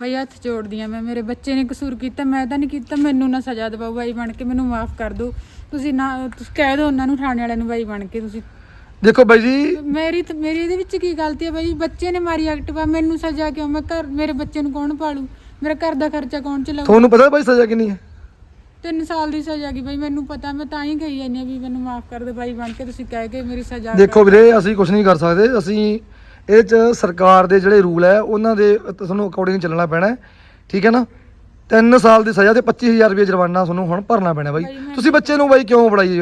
ਬਈ ਹੱਥ ਜੋੜਦੀ ਆ ਮੈਂ ਮੇਰੇ ਬੱਚੇ ਨੇ ਕਸੂਰ ਕੀਤਾ ਮੈਂ ਤਾਂ ਨਹੀਂ ਕੀਤਾ ਮੈਨੂੰ ਨਾ ਸਜ਼ਾ ਦਿਵਾਓ ਬਾਈ ਬਣ ਕੇ ਮੈਨੂੰ ਮਾਫ ਕਰ ਦਿਓ। ਤੁਸੀਂ ਨਾ ਤੁਸੀਂ ਕਹਿ ਦਿਓ ਉਹਨਾਂ ਨੂੰ ਥਾਣੇ ਵਾਲਿਆਂ ਨੂੰ ਬਾਈ ਬਣ ਕੇ ਤੁਸੀਂ। ਦੇਖੋ ਬਾਈ ਜੀ। ਮੇਰੀ ਤੇ ਮੇਰੀ ਇਹਦੇ ਵਿੱਚ ਕੀ ਗਲਤੀ ਹੈ ਬਾਈ? ਬੱਚੇ ਨੇ ਮਾਰੀ ਐਕਟਿਵਾ ਮੈਨੂੰ ਸਜ਼ਾ ਕਿਉਂ? ਮੈਂ ਘਰ ਮੇਰੇ ਬੱਚੇ ਨੂੰ ਕੌਣ ਪਾਲੂ? ਮੇਰਾ ਘਰ ਦਾ ਖਰਚਾ ਕੌਣ ਚਲਾਊ? ਤੁਹਾਨੂੰ ਪਤਾ ਬਾਈ ਸਜ਼ਾ ਕਿੰਨੀ ਹੈ? ਤਿੰਨ ਸਾਲ ਦੀ ਸਜ਼ਾ ਕੀ ਬਾਈ? ਮੈਨੂੰ ਪਤਾ ਮੈਂ ਤਾਂ ਹੀ ਕਹੀ ਜਾਂਦੀ ਹਾਂ ਵੀ ਮੈਨੂੰ ਮਾਫ ਕਰ ਦਿਓ ਬਾਈ ਬਣ ਕੇ ਤੁਸੀਂ ਕਹਿ ਕੇ ਮੇਰੀ ਸਜ਼ਾ ਦੇਖੋ ਵੀਰੇ ਅਸੀਂ ਕੁਝ ਨਹੀਂ ਕਰ ਸਕਦੇ ਅਸੀਂ ਇਹ ਚ ਸਰਕਾਰ ਦੇ ਜਿਹੜੇ ਰੂਲ ਹੈ ਉਹਨਾਂ ਦੇ ਤੁਹਾਨੂੰ ਅਕੋਰਡਿੰਗ ਚੱਲਣਾ ਪੈਣਾ ਠੀਕ ਹੈ ਨਾ? 3 ਸਾਲ ਦੀ ਸਜ਼ਾ ਤੇ 25000 ਰੁਪਏ ਜੁਰਮਾਨਾ ਤੁਹਾਨੂੰ ਹੁਣ ਭਰਨਾ ਪੈਣਾ ਬਾਈ। ਤੁਸੀਂ ਬੱਚੇ ਨੂੰ ਬਾਈ ਕਿਉਂ ਫੜਾਈ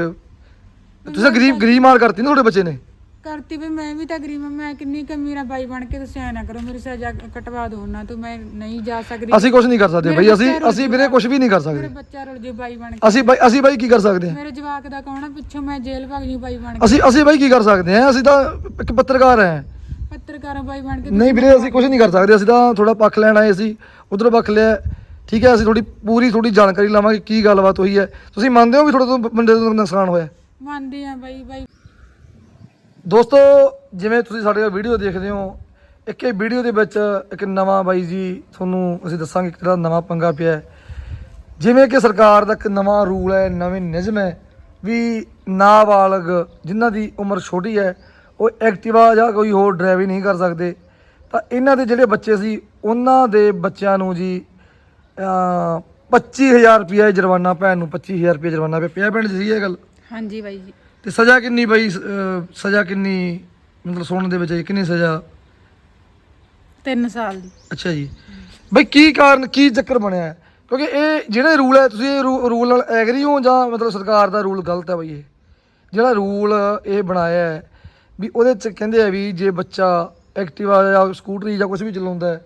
ਤੁਸੀਂ ਗਰੀਬ ਗਰੀਬ ਮਾਰ ਕਰਤੀ ਨਾ ਤੁਹਾਡੇ ਬੱਚੇ ਨੇ। ਕਰਤੀ ਵੀ ਮੈਂ ਵੀ ਤਾਂ ਗਰੀਬ ਹਾਂ ਮੈਂ ਕਿੰਨੀ ਕਮੀਰਾ ਬਾਈ ਬਣ ਕੇ ਤੁਸੀਂ ਐ ਨਾ ਕਰੋ ਮੇਰੀ ਸਜ਼ਾ ਕਟਵਾ ਦਿਓ ਨਾ ਤੂੰ ਮੈਂ ਨਹੀਂ ਜਾ ਸਕਦੀ। ਅਸੀਂ ਕੁਝ ਨਹੀਂ ਕਰ ਸਕਦੇ ਮੇਰਾ ਬਾਈ ਅਸੀਂ ਅਸੀਂ ਵੀਰੇ ਕੁਝ ਵੀ ਨਹੀਂ ਕਰ ਮੇਰਾ ਸਕਦੇ ਬੱਚਾ ਰੁਲ ਜੇ ਬਾਈ ਬਣ ਕੇ। ਅਸੀਂ ਬਾਈ ਅਸੀਂ ਬਾਈ ਕੀ ਕਰ ਸਕਦੇ ਹਾਂ ਮੇਰੇ ਜਵਾਕ ਦਾ ਕੌਣ ਆ? ਪਿੱਛੋਂ ਮੈਂ ਜੇਲ੍ਹ ਭਗ ਜੀ ਬਾਈ ਬਣ ਕੇ। ਅਸੀਂ ਅਸੀਂ ਬਾਈ ਕੀ ਕਰ ਸਕਦੇ ਹਾਂ ਅਸੀਂ ਤਾਂ ਇੱਕ ਪੱਤਰਕਾਰ ਹਾਂ ਪੱਤਰਕਾਰ ਬਾਈ ਬਣ ਕੇ ਨਹੀਂ ਵੀਰੇ ਅਸੀਂ ਕੁਝ ਨਹੀਂ ਕਰ ਸਕਦੇ ਅਸੀਂ ਤਾਂ ਥੋੜਾ ਪੱਖ ਲੈਣ ਆਏ ਸੀ ਉਧਰ ਪੱਖ ਲਿਆ। ਠੀਕ ਹੈ ਅਸੀਂ ਥੋੜੀ ਪੂਰੀ ਥੋੜੀ ਜਾਣਕਾਰੀ ਲਵਾਂਗੇ ਕੀ ਗੱਲਬਾਤ ਹੋਈ ਹੈ। ਤੁਸੀਂ ਮੰਨਦੇ ਹੋ ਵੀ ਤੁਹਾਡੇ ਤੋਂ ਬੰਦੇ ਤੋਂ ਨੁਕਸਾਨ ਹੋਇਆ? ਮੰਨਦੀ ਆ ਬਾਈ ਬਾਈ। ਦੋਸਤੋ ਜਿਵੇਂ ਤੁਸੀਂ ਸਾਡੇ ਵੀਡੀਓ ਦੇਖਦੇ ਹੋ ਇੱਕ ਇਹ ਵੀਡੀਓ ਦੇ ਵਿੱਚ ਇੱਕ ਨਵਾਂ ਬਾਈ ਜੀ ਤੁਹਾਨੂੰ ਅਸੀਂ ਦੱਸਾਂਗੇ ਕਿਹੜਾ ਨਵਾਂ ਪੰਗਾ ਪਿਆ ਹੈ। ਜਿਵੇਂ ਕਿ ਸਰਕਾਰ ਦਾ ਇੱਕ ਨਵਾਂ ਰੂਲ ਹੈ ਨਵੇਂ ਨਿਯਮ ਹੈ ਵੀ ਨਾਬਾਲਗ ਜਿਨ੍ਹਾਂ ਦੀ ਉਮਰ ਛੋਟੀ ਹੈ ਉਹ ਐਕਟਿਵਾ ਜਾਂ ਕੋਈ ਹੋਰ ਡਰਾਈਵਿੰਗ ਨਹੀਂ ਕਰ ਸਕਦੇ। ਤਾਂ ਇਹਨਾਂ ਦੇ ਜਿਹੜੇ ਬੱਚੇ ਸੀ ਉਹਨਾਂ ਦੇ ਬੱਚਿਆਂ ਨੂੰ ਜੀ ਅਮ 25000 ਰੁਪਏ ਜੁਰਮਾਨਾ ਭੈਣ ਨੂੰ 25000 ਰੁਪਏ ਜੁਰਮਾਨਾ ਪਿਆ। ਪਿਆ ਪਿੰਡ ਸੀ ਇਹ ਗੱਲ? ਹਾਂਜੀ ਬਾਈ ਜੀ। ਤੇ ਸਜ਼ਾ ਕਿੰਨੀ ਬਈ ਸਜ਼ਾ ਕਿੰਨੀ ਮਤਲਬ ਸੁਣਨ ਦੇ ਵਿੱਚ ਆਈ? ਕਿੰਨੀ ਸਜ਼ਾ? 3 ਸਾਲ ਦੀ। ਅੱਛਾ ਜੀ। ਬਈ ਕੀ ਕਾਰਨ ਕੀ ਚੱਕਰ ਬਣਿਆ? ਕਿਉਂਕਿ ਇਹ ਜਿਹੜੇ ਰੂਲ ਹੈ ਤੁਸੀਂ ਇਹ ਰੂਲ ਨਾਲ ਐਗਰੀ ਹੋ ਜਾਂ ਮਤਲਬ ਸਰਕਾਰ ਦਾ ਰੂਲ ਗਲਤ ਹੈ ਬਈ ਇਹ? ਜਿਹੜਾ ਰੂਲ ਇਹ ਬਣਾਇਆ ਹੈ ਵੀ ਉਹਦੇ ਚ ਕਹਿੰਦੇ ਆ ਵੀ ਜੇ ਬੱਚਾ ਐਕਟਿਵਾ ਜਾਂ ਸਕੂਟਰੀ ਜਾਂ ਕੁਝ ਵੀ ਚਲਾਉਂਦਾ ਹੈ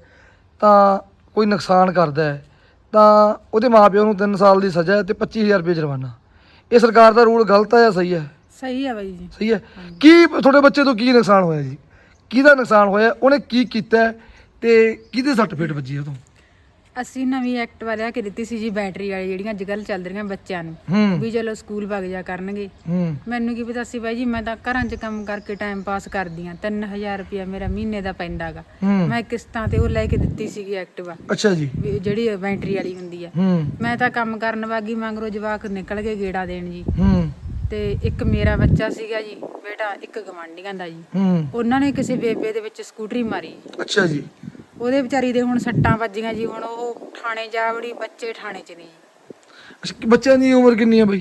ਤਾਂ ਕੋਈ ਨੁਕਸਾਨ ਕਰਦਾ ਹੈ। ਤਾਂ ਉਹਦੇ ਮਾਪਿਆਂ ਨੂੰ 3 ਸਾਲ ਦੀ ਸਜ਼ਾ ਹੈ ਤੇ 25000 ਰੁਪਏ ਜੁਰਮਾਨਾ। ਇਹ ਸਰਕਾਰ ਦਾ ਰੂਲ ਗਲਤ ਹੈ ਜਾਂ ਸਹੀ ਹੈ? ਸਹੀ ਆ ਬਾਈ ਜੀ। ਸਹੀ ਹੈ। ਕੀ ਤੁਹਾਡੇ ਬੱਚੇ ਤੋਂ ਕੀ ਨੁਕਸਾਨ ਹੋਇਆ ਜੀ? ਕਿਹਦਾ ਨੁਕਸਾਨ ਹੋਇਆ? ਉਹਨੇ ਕੀ ਕੀਤਾ ਹੈ ਤੇ ਕਿਹਦੇ ਸੱਟ ਫੇਟ ਵੱਜੀ ਉਹ ਤੋਂ ਅਸੀਂ ਨਵੀਂ ਐਕਟਿਵਾ ਲਿਆ ਕੇ ਦਿੱਤੀ ਸੀ ਜੀ ਬੈਟਰੀ ਵਾਲੀ ਜਿਹੜੀਆਂ ਅੱਜ ਕੱਲ੍ਹ ਚੱਲ ਰਹੀਆਂ ਬੱਚਿਆਂ ਨੂੰ। ਵੀ ਚਲੋ ਸਕੂਲ ਵਗ ਜਾ ਕਰਨਗੇ। ਮੈਨੂੰ ਕੀ ਪਤਾ ਸੀ ਬਾਈ ਜੀ ਮੈਂ ਤਾਂ ਘਰਾਂ 'ਚ ਕੰਮ ਕਰਕੇ ਟਾਈਮ ਪਾਸ ਕਰਦੀ ਆ 3000 ਰੁਪਇਆ ਮੇਰਾ ਮਹੀਨੇ ਦਾ ਪੈਂਦਾਗਾ ਮੈਂ ਕਿਸ਼ਤਾਂ ਤੇ ਉਹ ਲੈ ਕੇ ਦਿੱਤੀ ਸੀਗੀ ਐਕਟਿਵਾ ਅੱਛਾ ਜੀ। ਜਿਹੜੀ ਬੈਟਰੀ ਵਾਲੀ ਹੁੰਦੀ ਆ। ਮੈਂ ਤਾਂ ਕੰਮ ਕਰਨ ਵਾਗੀ ਮੰਗਰੋ ਜਵਾਕ ਨਿਕਲ ਕੇ ਗੇੜਾ ਦੇਣ ਜੀ। ਤੇ ਇੱਕ ਮੇਰਾ ਬੱਚਾ ਸੀਗਾ ਜੀ ਬੇਟਾ ਇੱਕ ਗਵਾਂਢੀਆਂ ਦਾ ਜੀ। ਉਹਨਾਂ ਨੇ ਕਿਸੇ ਬੇਬੇ ਦੇ ਵਿੱਚ ਸਕੂਟਰੀ ਮਾਰੀ। ਅੱਛਾ ਜੀ। ਉਹਦੇ ਵਿਚਾਰੀ ਦੇ ਹੁਣ ਸੱਟਾਂ ਵੱਜੀਆਂ ਜੀ ਹੁਣ ਉਹ ਥਾਣੇ ਜਾ ਵੜੀ ਬੱਚੇ ਥਾਣੇ 'ਚ ਨੇ ਜੀ। ਅੱਛਾ ਕਿ ਬੱਚਿਆਂ ਦੀ ਉਮਰ ਕਿੰਨੀ ਹੈ ਬਈ?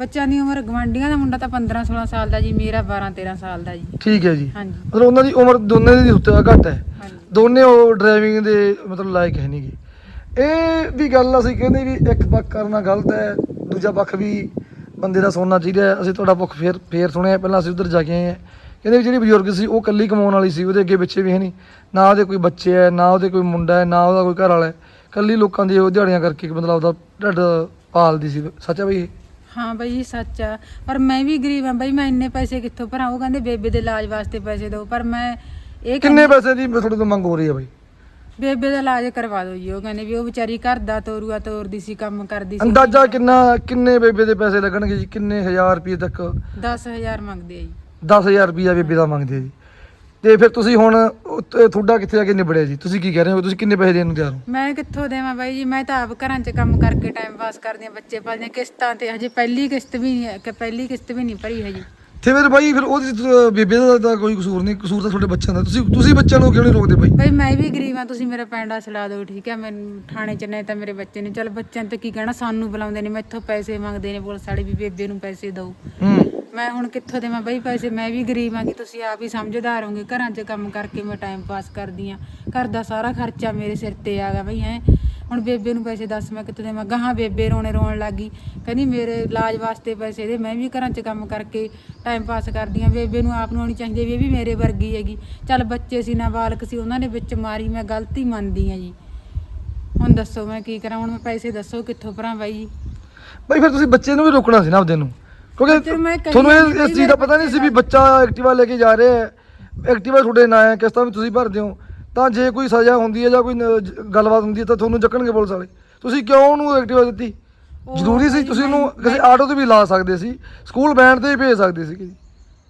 ਬੱਚਿਆਂ ਦੀ ਉਮਰ ਗਵਾਂਢੀਆਂ ਦਾ ਮੁੰਡਾ ਤਾਂ 15 16 ਸਾਲ ਦਾ ਜੀ ਮੇਰਾ 12 13 ਸਾਲ ਦਾ ਜੀ। ਠੀਕ ਹੈ ਜੀ। ਹਾਂਜੀ। ਮਤਲਬ ਉਹਨਾਂ ਦੀ ਉਮਰ ਦੋਨੇ ਦੀ ਉੱਤੇ ਘੱਟ ਹੈ। ਹਾਂਜੀ। ਦੋਨੇ ਉਹ ਡਰਾਈਵਿੰਗ ਦੇ ਮਤਲਬ ਲਾਇਕ ਹੈ ਨਹੀਂਗੇ ਇਹ ਵੀ ਗੱਲ ਅਸੀਂ ਕਹਿੰਦੇ ਵੀ ਇੱਕ ਪੱਖ ਕਰਨਾ ਗਲਤ ਹੈ ਦੂਜਾ ਪੱਖ ਵੀ ਬੰਦੇ ਦਾ ਸੁਣਨਾ ਚਾਹੀਦਾ ਅਸੀਂ ਤੁਹਾਡਾ ਪੱਖ ਫੇਰ ਫੇਰ ਸੁਣਿਆ ਪਹਿਲਾਂ ਅਸੀਂ ਉਧਰ ਜਾ ਕੇ ਆਏ ਹਾਂ। ਕਹਿੰਦੇ ਵੀ ਜਿਹੜੀ ਬਜ਼ੁਰਗ ਸੀ ਉਹ ਕੱਲੀ ਕਮਾਉਣ ਵਾਲੀ ਸੀ ਉਹਦੇ ਅੱਗੇ ਪਿੱਛੇ ਵੀ ਹੈ ਨਹੀਂ। ਨਾ ਉਹਦੇ ਕੋਈ ਬੱਚੇ ਹੈ ਨਾ ਉਹਦੇ ਕੋਈ ਮੁੰਡਾ ਹੈ ਨਾ ਉਹਦਾ ਕੋਈ ਘਰ ਵਾਲਾ ਹੈ। ਕੱਲੀ ਲੋਕਾਂ ਦੀ ਉਹ ਦਿਹਾੜੀਆਂ ਕਰਕੇ ਮਤਲਬ ਉਹਦਾ ਢਿੱਡ ਪਾਲਦੀ ਸੀ। ਸੱਚ ਹੈ ਬਈ ਇਹ? ਹਾਂ ਬਈ ਸੱਚ ਆ। ਪਰ ਮੈਂ ਵੀ ਗਰੀਬ ਆ ਬਈ ਮੈਂ ਇੰਨੇ ਪੈਸੇ ਕਿੱਥੋਂ ਭਰਾਂ? ਉਹ ਕਹਿੰਦੇ ਬੇਬੇ ਦੇ ਇਲਾਜ ਵਾਸਤੇ ਪੈਸੇ ਦਿਓ। ਪਰ ਮੈਂ ਇਹ ਕਿੰਨੇ ਪੈਸੇ ਦੀ ਤੁਹਾਡੇ ਤੋਂ ਮੰਗ ਹੋ ਰਹੀ ਹੈ ਬਈ? ਬੇਬੇ ਦਾ ਇਲਾਜ ਕਰਵਾ ਦਿਓ ਜੀ ਉਹ ਕਹਿੰਦੇ ਵੀ ਉਹ ਵਿਚਾਰੀ ਘਰ ਦਾ ਤੋਰੂਆ ਤੋਰਦੀ ਸੀ ਕੰਮ ਕਰਦੀ ਸੀ। ਅੰਦਾਜ਼ਾ ਕਿੰਨਾ ਕਿੰਨੇ ਬੇਬੇ ਦੇ ਪੈਸੇ ਲੱਗਣਗੇ ਜੀ? ਕਿੰਨੇ ਹਜ਼ਾਰ ਰੁਪਏ ਤੱਕ? 10000 ਮੰਗਦੇ ਆ ਜੀ। 10000 ਰੁਪਿਆ ਬੇਬੇ ਦਾ ਮੰਗਦੇ ਆ ਜੀ। ਤੇ ਫਿਰ ਤੁਸੀਂ ਹੁਣ ਉੱਥੇ ਤੁਹਾਡਾ ਕਿੱਥੇ ਜਾ ਕੇ ਨਿਬੜਿਆ ਜੀ? ਤੁਸੀਂ ਕੀ ਕਹਿ ਰਹੇ ਹੋ? ਤੁਸੀਂ ਕਿੰਨੇ ਪੈਸੇ ਦੇਣ ਨੂੰ ਤਿਆਰ ਹੋ? ਮੈਂ ਕਿੱਥੋਂ ਦੇਵਾਂ ਬਾਈ ਜੀ? ਮੈਂ ਤਾਂ ਆਪ ਘਰਾਂ 'ਚ ਕੰਮ ਕਰਕੇ ਟਾਈਮ ਪਾਸ ਕਰਦੀ ਆ ਬੱਚੇ ਪਾਲਦੇ ਹਾਂ। ਕਿਸ਼ਤਾਂ ਤੇ ਹਜੇ ਪਹਿਲੀ ਕਿਸ਼ਤ ਵੀ ਨਹੀਂ ਕਿ ਪਹਿਲੀ ਕਿਸ਼ਤ ਵੀ ਨਹੀਂ ਭਰੀ ਹੈ ਜੀ ਤੇ ਫਿਰ ਬਾਈ ਫਿਰ ਉਹਦੀ ਤਾਂ ਬੇਬੇ ਦਾ ਤਾਂ ਕੋਈ ਕਸੂਰ ਨਹੀਂ ਕਸੂਰ ਤਾਂ ਤੁਹਾਡੇ ਬੱਚਿਆਂ ਦਾ। ਤੁਸੀਂ ਤੁਸੀਂ ਬੱਚਿਆਂ ਨੂੰ ਕਿਉਂ ਨਹੀਂ ਰੋਕਦੇ ਬਾਈ? ਬਈ ਮੈਂ ਵੀ ਗਰੀਬ ਆ ਤੁਸੀਂ ਮੇਰਾ ਪੈਂਡਾ ਛਡਾ ਦਿਓ ਠੀਕ ਹੈ? ਮੈਨੂੰ ਥਾਣੇ 'ਚ ਨਹੀਂ ਤਾਂ ਮੇਰੇ ਬੱਚੇ ਨੇ ਚਲ ਬੱਚਿਆਂ ਤੇ ਕੀ ਕਹਿਣਾ? ਸਾਨੂੰ ਬੁਲਾਉਂਦੇ ਨੇ ਮੈਥੋਂ ਪੈਸੇ ਮੰਗਦੇ ਨੇ ਪੁਲਿਸ ਵਾਲੇ ਵੀ ਬੇਬੇ ਨੂੰ ਪੈਸੇ ਦਿਓ ਹੂੰ। ਮੈਂ ਹੁਣ ਕਿੱਥੋਂ ਦੇਵਾਂ? ਬਈ ਪੈਸੇ ਮੈਂ ਵੀ ਗਰੀਬ ਆਂਗੀ ਤੁਸੀਂ ਆਪ ਹੀ ਸਮਝਦਾਰ ਹੋਗੇ ਘਰਾਂ 'ਚ ਕੰਮ ਕਰਕੇ ਮੈਂ ਟਾਈਮ ਪਾਸ ਕਰਦੀ ਆ। ਘਰ ਦਾ ਸਾਰਾ ਖਰਚਾ ਮੇਰੇ ਸਿਰ ਤੇ ਆ ਗਿਆ ਬਈ, ਹੈ। ਹੁਣ ਬੇਬੇ ਨੂੰ ਪੈਸੇ ਦੱਸ ਮੈਂ ਕਿੱਥੋਂ ਦੇਵਾਂ? ਗਾਹਾਂ ਬੇਬੇ ਰੋਣੇ ਰੋਣ ਲੱਗੀ ਕਹਿੰਦੀ ਮੇਰੇ ਇਲਾਜ ਵਾਸਤੇ ਪੈਸੇ ਦੇ, ਮੈਂ ਵੀ ਘਰਾਂ 'ਚ ਕੰਮ ਕਰਕੇ ਟਾਈਮ ਪਾਸ ਕਰਦੀ ਆ। ਬੇਬੇ ਨੂੰ ਆਪ ਨੂੰ ਆਉਣੀ ਚਾਹੀਦੀ ਵੀ ਇਹ ਵੀ ਮੇਰੇ ਵਰਗੀ ਹੈਗੀ। ਚੱਲ ਬੱਚੇ ਸੀ, ਨਾਬਾਲਗ ਸੀ, ਉਹਨਾਂ ਨੇ ਵਿੱਚ ਮਾਰੀ, ਮੈਂ ਗਲਤੀ ਮੰਨਦੀ ਆ ਜੀ। ਹੁਣ ਦੱਸੋ ਮੈਂ ਕੀ ਕਰਾਂ? ਹੁਣ ਮੈਂ ਪੈਸੇ ਦੱਸੋ ਕਿੱਥੋਂ ਭਰਾਂ ਬਾਈ ਜੀ? ਬਾਈ ਫਿਰ ਤੁਸੀਂ ਬੱਚੇ ਨੂੰ ਵੀ ਰੋਕਣਾ ਸੀ ਨਾ ਆਪਦੇ ਨੂੰ। ਕਿਉਂਕਿ ਮੈਂ ਕਹੀ ਤੁਹਾਨੂੰ ਇਹ ਜਾਂਦੀ ਇਸ ਚੀਜ਼ ਦਾ ਪਤਾ ਨਹੀਂ ਸੀ ਵੀ ਬੱਚਾ ਐਕਟਿਵਾ ਲੈ ਕੇ ਜਾ ਰਿਹਾ ਹੈ। ਐਕਟਿਵਾ ਤੁਹਾਡੇ ਨਾਂ ਹੈ ਕਿਸ਼ਤਾਂ ਵੀ ਤੁਸੀਂ ਭਰਦੇ ਹੋ। ਤਾਂ ਜੇ ਕੋਈ ਸਜ਼ਾ ਹੁੰਦੀ ਹੈ ਜਾਂ ਕੋਈ ਨ- ਜ- ਗੱਲਬਾਤ ਹੁੰਦੀ ਹੈ ਤਾਂ ਤੁਹਾਨੂੰ ਚੱਕਣਗੇ ਪੁਲਿਸ ਵਾਲੇ। ਤੁਸੀਂ ਕਿਉਂ ਉਹਨੂੰ ਐਕਟਿਵਾ ਦਿੱਤੀ? ਉਹ ਜ਼ਰੂਰੀ ਸੀ ਤੁਸੀਂ ਮੈਂ- ਉਹਨੂੰ ਕਿਸੇ ਆਟੋ ਤੇ ਵੀ ਲਾ ਸਕਦੇ ਸੀ ਸਕੂਲ ਵੈਨ ਤੇ ਵੀ ਭੇਜ ਸਕਦੇ ਸੀ ਜੀ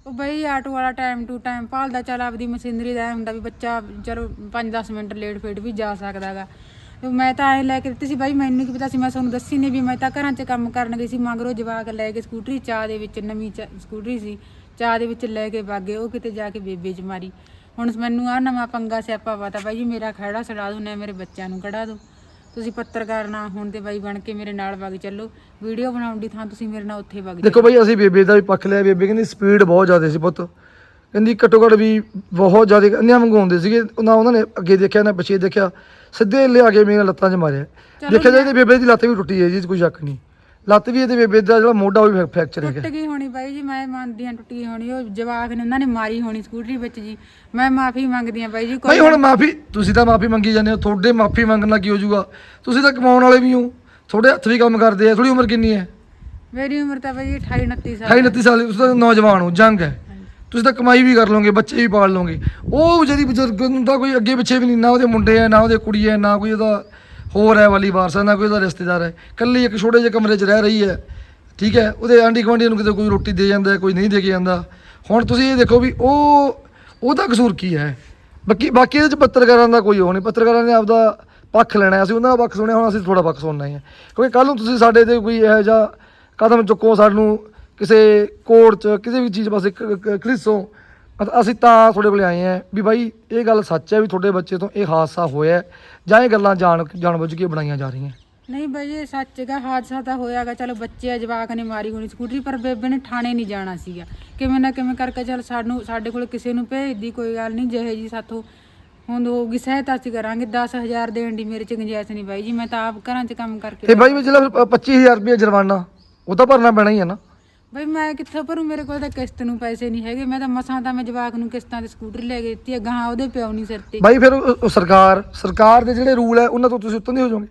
ਉਹ ਬਈ ਆਟੋ ਵਾਲਾ ਟਾਈਮ ਟੂ ਟਾਈਮ ਭਾਲਦਾ ਚੱਲ ਆਪਦੀ ਮਸ਼ੀਨਰੀ ਦਾ ਐਂ ਹੁੰਦਾ ਵੀ ਬੱਚਾ ਚਲੋ 5-10 ਮਿੰਟ ਲੇਟ ਫੇਟ ਵੀ ਜਾ ਸਕਦਾਗਾ ਮੈਂ ਤਾਂ ਐ ਲੈ ਕੇ ਦਿੱਤੀ ਸੀ, ਬਾਈ ਮੈਨੂੰ ਕੀ ਪਤਾ ਸੀ, ਮੈਂ ਤੁਹਾਨੂੰ ਦੱਸੀ ਨਹੀਂ ਵੀ ਮੈਂ ਤਾਂ ਘਰਾਂ 'ਚ ਕੰਮ ਕਰਨ ਗਈ ਸੀ, ਮਗਰੋਂ ਜਵਾਕ ਲੈ ਕੇ ਸਕੂਟਰੀ, ਚਾਹ ਦੇ ਵਿੱਚ ਨਵੀਂ ਸਕੂਟਰੀ ਸੀ, ਚਾਹ ਦੇ ਵਿੱਚ ਲੈ ਕੇ ਵਾਗੇ ਉਹ ਕਿਤੇ ਜਾ ਕੇ ਬੇਬੇ 'ਚ ਮਾਰੀ। ਹੁਣ ਮੈਨੂੰ ਆ ਨਵਾਂ ਪੰਗਾ ਸਿਆਪਾ ਪਤਾ, ਬਾਈ ਜੀ ਮੇਰਾ ਖੜਾ ਛਡਾ ਦੋ, ਨਾ ਮੇਰੇ ਬੱਚਿਆਂ ਨੂੰ ਕਢਾ ਦੋ। ਤੁਸੀਂ ਪੱਤਰਕਾਰ ਨਾ ਹੋਣ ਤੇ ਬਾਈ ਬਣ ਕੇ ਮੇਰੇ ਨਾਲ ਵਗ ਚੱਲੋ। ਵੀਡੀਓ ਬਣਾਉਣ ਦੀ ਥਾਂ ਤੁਸੀਂ ਮੇਰੇ ਨਾਲ ਉੱਥੇ ਵਗ ਜਾਓ। ਦੇਖੋ ਬਾਈ, ਅਸੀਂ ਬੇਬੇ ਦਾ ਵੀ ਪੱਖ ਲਿਆ, ਬੇਬੇ ਕਹਿੰਦੀ ਸਪੀਡ ਬਹੁਤ ਜ਼ਿਆਦਾ ਸੀ ਪੁੱਤ। ਕਹਿੰਦੀ ਘੱਟੋ ਘੱਟ ਵੀ ਬਹੁਤ ਜ਼ਿਆਦਾ, ਅੰਨਿਆਂ ਮੰਗਾਉਂਦੇ ਸੀਗੇ। ਨਾ ਉਹਨਾਂ ਨੇ ਅੱਗੇ ਦੇਖਿਆ, ਨਾ ਪਿੱਛੇ ਦੇਖਿਆ। ਸਿੱਧੇ ਲਿਆ ਕੇ ਮੇਰੀਆਂ ਲੱਤਾਂ 'ਚ ਮਾਰਿਆ। ਦੇਖਿਆ ਜਾਏ ਤੇ ਬੇਬੇ ਦੀ ਲੱਤ ਵੀ ਟੁੱਟੀ ਹੈ ਜੀ ਕੋਈ ਸ਼ੱਕ ਨਹੀਂ। ਲੱਤ ਵੀ ਇਹਦੇ ਬੇਬੇ ਦਾ ਜਿਹੜਾ ਮੋਢਾ ਉਹ ਵੀ ਫ੍ਰੈਕਚਰ ਟੁੱਟ ਗਈ ਹੋਣੀ ਬਾਈ ਜੀ ਮੈਂ ਮੰਨਦੀ ਹਾਂ ਟੁੱਟ ਗਈ ਹੋਣੀ ਉਹ ਜਵਾਕ ਨੇ ਉਹਨਾਂ ਨੇ ਮਾਰੀ ਹੋਣੀ ਸਕੂਟਰੀ ਵਿੱਚ ਜੀ। ਮੈਂ ਮਾਫੀ ਮੰਗਦੀ ਹਾਂ ਬਾਈ ਜੀ ਭਾਈ ਹੁਣ ਮਾਫੀ ਤੁਸੀਂ ਤਾਂ ਮਾਫੀ ਮੰਗੀ ਜਾਂਦੇ ਹੋ ਤੁਹਾਡੇ ਮਾਫੀ ਮੰਗਣ ਨਾਲ ਕੀ ਹੋ ਜਾਊਗਾ? ਤੁਸੀਂ ਤਾਂ ਕਮਾਉਣ ਵਾਲੇ ਵੀ ਹੋ ਤੁਹਾਡੇ ਹੱਥ ਵੀ ਕੰਮ ਕਰਦੇ ਆ ਥੋੜੀ ਉਮਰ ਕਿੰਨੀ ਹੈ? ਮੇਰੀ ਉਮਰ ਤਾਂ ਬਾਈ ਜੀ 28 29 ਸਾਲ 28 29 ਸਾਲ ਦੀ, ਤੁਸੀਂ ਤਾਂ ਨੌਜਵਾਨ ਹੋ ਜੰਗ ਹੈ। ਤੁਸੀਂ ਤਾਂ ਕਮਾਈ ਵੀ ਕਰ ਲਓਗੇ, ਬੱਚੇ ਵੀ ਪਾਲ ਲਓਗੇ। ਉਹ ਜਿਹੜੀ ਬਜ਼ੁਰਗ ਨੂੰ ਤਾਂ ਕੋਈ ਅੱਗੇ ਪਿੱਛੇ ਵੀ ਨਹੀਂ, ਨਾ ਉਹਦੇ ਮੁੰਡੇ ਆ ਨਾ ਉਹਦੇ ਕੁੜੀ ਹੈ, ਨਾ ਕੋਈ ਉਹਦਾ ਹੋਰ ਹੈ ਵਾਲੀ ਵਾਰਸ ਹੈ, ਨਾ ਕੋਈ ਉਹਦਾ ਰਿਸ਼ਤੇਦਾਰ ਹੈ। ਇਕੱਲੀ ਇੱਕ ਛੋਟੇ ਜਿਹੇ ਕਮਰੇ 'ਚ ਰਹਿ ਰਹੀ ਹੈ, ਠੀਕ ਹੈ। ਉਹਦੇ ਆਂਢੀ ਗੁਆਂਢੀ ਨੂੰ ਕਿਤੇ ਕੋਈ ਰੋਟੀ ਦੇ ਜਾਂਦਾ ਕੋਈ ਨਹੀਂ ਦੇ ਕੇ ਜਾਂਦਾ। ਹੁਣ ਤੁਸੀਂ ਇਹ ਦੇਖੋ ਵੀ ਉਹ, ਉਹਦਾ ਕਸੂਰ ਕੀ ਹੈ? ਬਾਕੀ ਬਾਕੀ ਇਹਦੇ 'ਚ ਪੱਤਰਕਾਰਾਂ ਦਾ ਕੋਈ ਉਹ ਨਹੀਂ। ਪੱਤਰਕਾਰਾਂ ਨੇ ਆਪਦਾ ਪੱਖ ਲੈਣਾ ਅਸੀਂ ਉਹਨਾਂ ਦਾ ਪੱਖ ਸੁਣਿਆ, ਹੁਣ ਅਸੀਂ ਤੁਹਾਡਾ ਪੱਖ ਸੁਣਨਾ ਹੀ ਹੈ। ਕਿਉਂਕਿ ਕੱਲ ਨੂੰ ਤੁਸੀਂ ਸਾਡੇ ਤੇ ਕੋਈ ਇਹੋ ਜਿਹਾ ਕਦਮ ਚੁੱਕੋ, ਸਾਨੂੰ ਕਿਸੇ ਕੋਰਟ 'ਚ ਕਿਸੇ ਵੀ ਚੀਜ਼ ਪਾਸੇ ਕਲਿਸੋ ਅਸੀਂ ਤਾਂ ਤੁਹਾਡੇ ਕੋਲੇ ਆਏ ਆ ਵੀ ਬਾਈ ਇਹ ਗੱਲ ਸੱਚ ਹੈ ਵੀ ਤੁਹਾਡੇ ਬੱਚੇ ਤੋਂ ਇਹ ਹਾਦਸਾ ਹੋਇਆ ਜਾਂ ਇਹ ਗੱਲਾਂ ਜਾਣ ਜਾਣਬੁੱਝ ਕੇ ਬਣਾਈਆਂ ਜਾ ਰਹੀਆਂ। ਨਹੀਂ ਬਾਈ ਇਹ ਸੱਚ ਹੈਗਾ ਹਾਦਸਾ ਤਾਂ ਹੋਇਆਗਾ ਚਲੋ ਬੱਚੇ ਆ ਜਵਾਕ ਨੇ ਮਾਰੀ ਹੋਣੀ ਸਕੂਟਰੀ ਪਰ ਬੇਬੇ ਨੇ ਥਾਣੇ ਨਹੀਂ ਜਾਣਾ ਸੀਗਾ। ਕਿਵੇਂ ਨਾ ਕਿਵੇਂ ਕਰਕੇ ਚਲ ਸਾਨੂੰ ਸਾਡੇ ਕੋਲ ਕਿਸੇ ਨੂੰ ਭੇਜਦੀ ਕੋਈ ਗੱਲ ਨਹੀਂ ਜਿਹੇ ਜੀ ਸਾਥੋਂ ਹੁਣ ਹੋਊਗੀ ਸਹਾਇਤਾ ਅਸੀਂ ਕਰਾਂਗੇ। 10000 ਦੇਣ ਦੀ ਮੇਰੇ ਚ ਗੁੰਜਾਇਸ਼ ਨਹੀਂ ਬਾਈ ਜੀ ਮੈਂ ਤਾਂ ਆਪ ਘਰਾਂ 'ਚ ਕੰਮ ਕਰਕੇ ਤੇ ਬਾਈ ਵੀ ਜਿਹੜਾ ਫਿਰ 25000 ਰੁਪਏ ਜੁਰਮਾਨਾ ਉਹ ਤਾਂ ਭਰਨਾ ਪੈਣਾ ਹੀ ਹੈ ਨਾ। ਬਈ ਮੈਂ ਕਿੱਥੋਂ ਭਰੂ? ਮੇਰੇ ਕੋਲ ਤਾਂ ਕਿਸ਼ਤ ਨੂੰ ਪੈਸੇ ਨਹੀਂ ਹੈਗੇ। ਮੈਂ ਤਾਂ ਮਸਾਂ ਤਾਂ ਮੈਂ ਜਵਾਕ ਨੂੰ ਕਿਸ਼ਤਾਂ ਤੇ ਸਕੂਟਰੀ ਲੈ ਕੇ ਦਿੱਤੀ ਗਾਂ ਉਹਦੇ ਪਿਓ ਨਹੀਂ ਸਿਰ ਤੇ। ਬਾਈ ਫਿਰ ਉਹ- ਉਹ ਸਰਕਾਰ ਸਰਕਾਰ ਦੇ ਜਿਹੜੇ ਰੂਲ ਹੈ ਉਹਨਾਂ ਤੋਂ ਤੁਸੀਂ ਉੱਤੋਂ ਦੀ ਹੋ ਜਾਓਗੇ।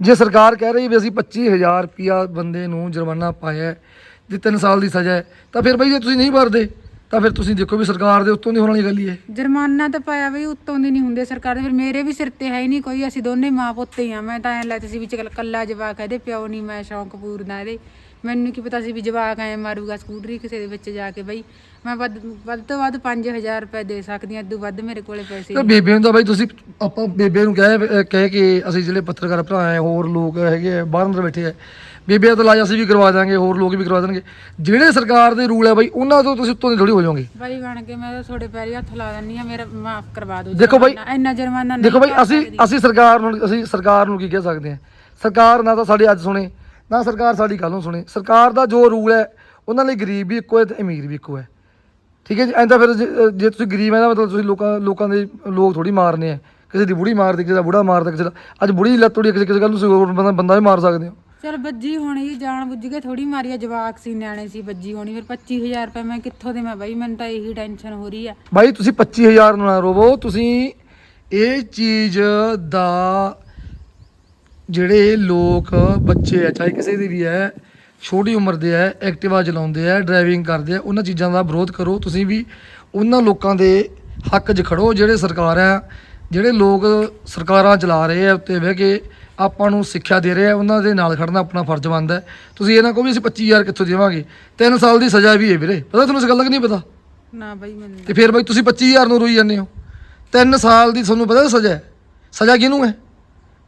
ਜੇ ਸਰਕਾਰ ਕਹਿ ਰਹੀ ਵੀ ਅਸੀਂ 25000 ਰੁਪਿਆ ਬੰਦੇ ਨੂੰ ਜੁਰਮਾਨਾ ਪਾਇਆ ਹੈ, ਜੇ 3 ਸਾਲ ਦੀ ਸਜ਼ਾ ਹੈ ਤਾਂ ਫਿਰ ਬਾਈ ਜੇ ਤੁਸੀਂ ਨਹੀਂ ਭਰਦੇ ਤਾਂ ਫਿਰ ਤੁਸੀਂ ਦੇਖੋ ਵੀ ਸਰਕਾਰ ਦੇ ਉੱਤੋਂ ਦੀ ਹੋਣ ਵਾਲੀ ਗੱਲ ਹੀ ਹੈ। ਜੁਰਮਾਨਾ ਤਾਂ ਪਾਇਆ ਬਈ ਉੱਤੋਂ ਦੀ ਨਹੀਂ ਹੁੰਦੇ ਸਰਕਾਰ ਦੇ। ਫਿਰ ਮੇਰੇ ਵੀ ਸਿਰ ਤੇ ਹੈ ਹੀ ਨਹੀਂ ਕੋਈ। ਅਸੀਂ ਦੋਨੇ ਮਾਂ ਪੁੱਤ ਹੀ ਆ। ਮੈਂ ਤਾਂ ਐ ਲੈਤੀ ਸੀ ਵਿੱਚ ਕੱਲਾ ਜਵਾਕ ਹੈ, ਇਹਦੇ ਪਿਓ ਨਹੀਂ। ਮੈਂ ਸ਼ੌਂਕ ਪੂਰਦਾ ਇਹਦੇ। ਮੈਨੂੰ ਕੀ ਪਤਾ ਸੀ ਵੀ ਜਵਾਕ ਐ ਮਾਰੂਗਾ ਸਕੂਟਰੀ ਕਿਸੇ ਦੇ ਵਿੱਚ ਜਾ ਕੇ ਬਈ ਮੈਂ ਵੱਧ ਵੱਧ ਤੋਂ ਵੱਧ 5000 ਰੁਪਏ ਦੇ ਸਕਦੀ ਹਾਂ ਇਦੋਂ ਵੱਧ ਮੇਰੇ ਕੋਲੇ ਪੈਸੇ ਤੇ ਬੇਬੇ ਨੂੰ ਤਾਂ ਬਾਈ ਤੁਸੀਂ ਆਪਾਂ ਬੇਬੇ ਨੂੰ ਕਹਿ ਅਹ ਕਹਿ ਕੇ ਅਸੀਂ ਜਿਹੜੇ ਪੱਤਰਕਾਰ ਭਰਾ ਆ ਹੋਰ ਲੋਕ ਹੈਗੇ ਆ ਬਾਹਰ ਅੰਦਰ ਬੈਠੇ ਆ ਬੇਬੇ ਦਾ ਤਾਂ ਇਲਾਜ ਅਸੀਂ ਵੀ ਕਰਵਾ ਦਾਂਗੇ ਹੋਰ ਲੋਕ ਵੀ ਕਰਵਾ ਦੇਣਗੇ ਜਿਹੜੇ ਸਰਕਾਰ ਦੇ ਰੂਲ ਹੈ ਬਾਈ ਉਹਨਾਂ ਤੋਂ ਤੁਸੀਂ ਉੱਤੋਂ ਦੀ ਥੋੜੀ ਹੋ ਜਾਓਗੇ ਬਾਈ ਬਣ ਕੇ ਮੈਂ ਤਾਂ ਤੁਹਾਡੇ ਪੈਰੀ ਹੱਥ ਲਾ ਦਿੰਨੀ ਆ ਮੇਰਾ ਮਾਫ ਕਰਵਾ ਦਿਓ ਦੇਖੋ ਬਾਈ- ਜੁਰਮਾਨਾ। ਇੰਨਾ ਜੁਰਮਾਨਾ ਨਹੀਂ ਦੇਖੋ ਬਾਈ ਭਰ ਅਸੀਂ ਸਕਦੀ। ਅਸੀਂ ਸਰਕਾਰ ਨੂੰ ਅਸੀਂ ਸਰਕਾਰ ਨੂੰ ਕੀ ਕਹਿ ਸਕਦੇ ਹਾਂ ਸਰਕਾਰ ਨਾ ਤਾਂ ਸਾਡੀ ਅੱਜ ਸੁਣੇ ਨਾ ਸਰਕਾਰ ਸਾਡੀ ਕੱਲ ਨੂੰ ਸੁਣੇ। ਸਰਕਾਰ ਦਾ ਜੋ ਰੂਲ ਹੈ ਉਹਨਾਂ ਲਈ ਗਰੀਬ ਵੀ ਇੱਕੋ ਹੈ ਤੇ ਅਮੀਰ ਵੀ ਇੱਕੋ ਹੈ। ਠੀਕ ਹੈ ਜੀ? ਐਂ ਤਾਂ ਫਿਰ ਜੇ ਤੁਸੀਂ ਗਰੀਬ ਹੈ ਨਾ ਮਤਲਬ ਤੁਸੀਂ ਲੋਕਾਂ ਲੋਕਾਂ ਦੇ ਲੋਕ ਥੋੜੀ ਮਾਰਨੇ ਆ ਕਿਸੇ ਦੀ ਬੁੜੀ ਮਾਰਦੀ ਕਿਸੇ ਦਾ ਬੁੜਾ ਮਾਰਦਾ ਕਿਸੇ ਦਾ ਅੱਜ ਬੁੜੀ ਲੱਤ ਤੋੜੀ ਕਿਸੇ ਕਿਸੇ ਗੱਲ ਨੂੰ ਹੋਰ ਬੰਦਾ ਬੰਦਾ ਵੀ ਮਾਰ ਸਕਦੇ ਹੋ। ਚਲ ਬੱਜੀ ਹੋਣੀ ਜੀ, ਜਾਣ ਬੁੱਝ ਕੇ ਥੋੜੀ ਮਾਰੀ ਆ ਜਵਾਕ ਸੀ ਨਿਆਣੇ ਸੀ ਬੱਜੀ ਹੋਣੀ ਫਿਰ 25000 ਰੁਪਏ ਮੈਂ ਕਿੱਥੋਂ ਦੇਵਾਂ ਬਾਈ? ਮੈਨੂੰ ਤਾਂ ਇਹੀ ਟੈਨਸ਼ਨ ਹੋ ਰਹੀ ਆ ਬਾਈ ਤੁਸੀਂ 25000 ਨੂੰ ਨਾ ਰੋਵੋ ਤੁਸੀਂ ਇਹ ਚੀਜ਼ ਦਾ ਜਿਹੜੇ ਲੋਕ ਬੱਚੇ ਆ ਚਾਹੇ ਕਿਸੇ ਦੇ ਵੀ ਹੈ ਛੋਟੀ ਉਮਰ ਦੇ ਹੈ ਐਕਟਿਵਾ ਚਲਾਉਂਦੇ ਆ ਡਰਾਈਵਿੰਗ ਕਰਦੇ ਆ ਉਹਨਾਂ ਚੀਜ਼ਾਂ ਦਾ ਵਿਰੋਧ ਕਰੋ। ਤੁਸੀਂ ਵੀ ਉਹਨਾਂ ਲੋਕਾਂ ਦੇ ਹੱਕ 'ਚ ਖੜੋ ਜਿਹੜੇ ਸਰਕਾਰ ਆ ਜਿਹੜੇ ਲੋਕ ਸਰਕਾਰਾਂ ਚਲਾ ਰਹੇ ਆ ਉੱਤੇ ਬਹਿ ਕੇ ਆਪਾਂ ਨੂੰ ਸਿੱਖਿਆ ਦੇ ਰਹੇ ਆ ਉਹਨਾਂ ਦੇ ਨਾਲ ਖੜਨਾ ਆਪਣਾ ਫਰਜ਼ ਬਣਦਾ। ਤੁਸੀਂ ਇਹ ਨਾ ਕਹੋ ਵੀ ਅਸੀਂ 25000 ਕਿੱਥੋਂ ਦੇਵਾਂਗੇ? 3 ਸਾਲ ਦੀ ਸਜ਼ਾ ਵੀ ਹੈ ਵੀਰੇ। ਪਤਾ ਤੁਹਾਨੂੰ ਇਸ ਗੱਲ ਦਾ ਕਿ ਨਹੀਂ ਪਤਾ? ਨਾ ਬਾਈ ਮੈਨੂੰ ਤੇ ਫਿਰ ਬਾਈ ਤੁਸੀਂ 25000 ਨੂੰ ਰੋਈ ਜਾਂਦੇ ਹੋ। 3 ਸਾਲ ਦੀ ਤੁਹਾਨੂੰ ਪਤਾ ਸਜ਼ਾ ਹੈ? ਸਜ਼ਾ ਕਿਹਨੂੰ ਹੈ?